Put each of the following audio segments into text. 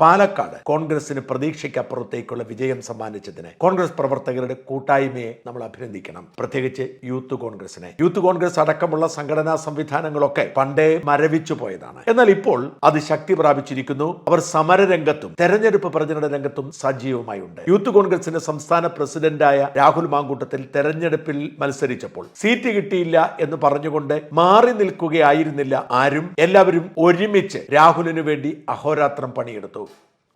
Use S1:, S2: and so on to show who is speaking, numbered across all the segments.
S1: പാലക്കാട് കോൺഗ്രസിന് പ്രതീക്ഷയ്ക്കപ്പുറത്തേക്കുള്ള വിജയം സമ്മാനിച്ചതിന് കോൺഗ്രസ് പ്രവർത്തകരുടെ കൂട്ടായ്മയെ നമ്മൾ അഭിനന്ദിക്കണം. പ്രത്യേകിച്ച് യൂത്ത് കോൺഗ്രസിനെ. യൂത്ത് കോൺഗ്രസ് അടക്കമുള്ള സംഘടനാ സംവിധാനങ്ങളൊക്കെ പണ്ടേ മരവിച്ചു പോയതാണ്. എന്നാൽ ഇപ്പോൾ അത് ശക്തി പ്രാപിച്ചിരിക്കുന്നു. അവർ സമരരംഗത്തും തെരഞ്ഞെടുപ്പ് പ്രചരണ രംഗത്തും സജീവമായുണ്ട് യൂത്ത് കോൺഗ്രസിന്റെ സംസ്ഥാന പ്രസിഡന്റായ രാഹുൽ മാങ്കൂട്ടത്തിൽ തെരഞ്ഞെടുപ്പിൽ മത്സരിച്ചപ്പോൾ സീറ്റ് കിട്ടിയില്ല എന്ന് പറഞ്ഞുകൊണ്ട് മാറി നിൽക്കുകയായിരുന്നില്ല ആരും. എല്ലാവരും ഒരുമിച്ച് രാഹുലിനു വേണ്ടി അഹോരാത്രം പണിയെടുത്തു.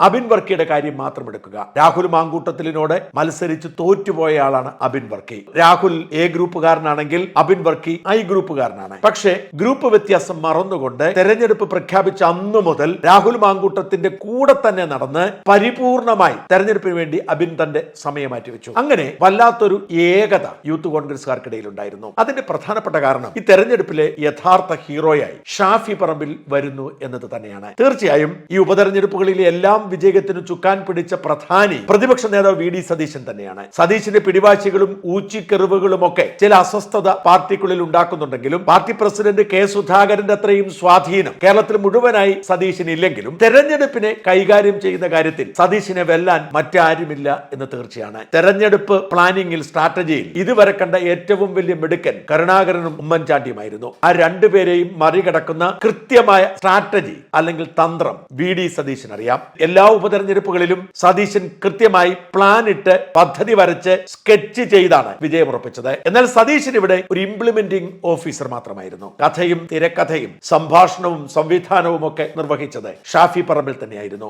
S1: അബിൻ വർക്കിയുടെ കാര്യം മാത്രം എടുക്കുക. രാഹുൽ മാങ്കൂട്ടത്തിലിനോട് മത്സരിച്ച് തോറ്റുപോയ ആളാണ് അബിൻ വർക്കി. രാഹുൽ എ ഗ്രൂപ്പുകാരനാണെങ്കിൽ അബിൻ വർക്കി ഐ ഗ്രൂപ്പുകാരനാണ്. പക്ഷേ ഗ്രൂപ്പ് വ്യത്യാസം മറന്നുകൊണ്ട് തെരഞ്ഞെടുപ്പ് പ്രഖ്യാപിച്ച അന്നു മുതൽ രാഹുൽ മാങ്കൂട്ടത്തിന്റെ കൂടെ തന്നെ നടന്ന് പരിപൂർണമായി തെരഞ്ഞെടുപ്പിന് വേണ്ടി അബിൻ തന്റെ സമയം മാറ്റിവെച്ചു. അങ്ങനെ വല്ലാത്തൊരു ഏകത യൂത്ത് കോൺഗ്രസ്കാർക്കിടയിൽ ഉണ്ടായിരുന്നു അതിന്റെ പ്രധാനപ്പെട്ട കാരണം ഈ തെരഞ്ഞെടുപ്പിലെ യഥാർത്ഥ ഹീറോയായി ഷാഫി പറമ്പിൽ വരുന്നു എന്നത് തന്നെയാണ്. തീർച്ചയായും ഈ ഉപതെരഞ്ഞെടുപ്പുകളിലെ എല്ലാം വിജയത്തിന് ചുക്കാൻ പിടിച്ച പ്രധാനി പ്രതിപക്ഷ നേതാവ് വി ഡി സതീശൻ തന്നെയാണ്. സതീശിന്റെ പിടിവാശികളും ഊച്ചിക്കെറിവുകളും ഒക്കെ ചില അസ്വസ്ഥത പാർട്ടിക്കുള്ളിൽ ഉണ്ടാക്കുന്നുണ്ടെങ്കിലും പാർട്ടി പ്രസിഡന്റ് കെ സുധാകരന്റെ അത്രയും സ്വാധീനം കേരളത്തിൽ മുഴുവനായി സതീശൻ ഇല്ലെങ്കിലും തെരഞ്ഞെടുപ്പിനെ കൈകാര്യം ചെയ്യുന്ന കാര്യത്തിൽ സതീശിനെ വെല്ലാൻ മറ്റാരുമില്ല എന്ന് തീർച്ചയാണ്. തെരഞ്ഞെടുപ്പ് പ്ലാനിങ്ങിൽ സ്ട്രാറ്റജിയിൽ ഇതുവരെ കണ്ട ഏറ്റവും വലിയ മിടുക്കൻ കരുണാകരനും ഉമ്മൻചാണ്ടിയുമായിരുന്നു. ആ രണ്ടുപേരെയും മറികടക്കുന്ന കൃത്യമായ സ്ട്രാറ്റജി അല്ലെങ്കിൽ തന്ത്രം വി ഡി സതീശൻ അറിയാം എല്ലാ ഉപതെരഞ്ഞെടുപ്പുകളിലും സതീശൻ കൃത്യമായി പ്ലാൻ ഇട്ട് പദ്ധതി വരച്ച് സ്കെച്ച് ചെയ്താണ് വിജയം ഉറപ്പിച്ചത്. എന്നാൽ സതീശൻ ഇവിടെ ഒരു ഇംപ്ലിമെന്റിംഗ് ഓഫീസർ മാത്രമായിരുന്നു. കഥയും തിരക്കഥയും സംഭാഷണവും സംവിധാനവും ഒക്കെ നിർവഹിച്ചത് ഷാഫി പറമ്പിൽ തന്നെയായിരുന്നു.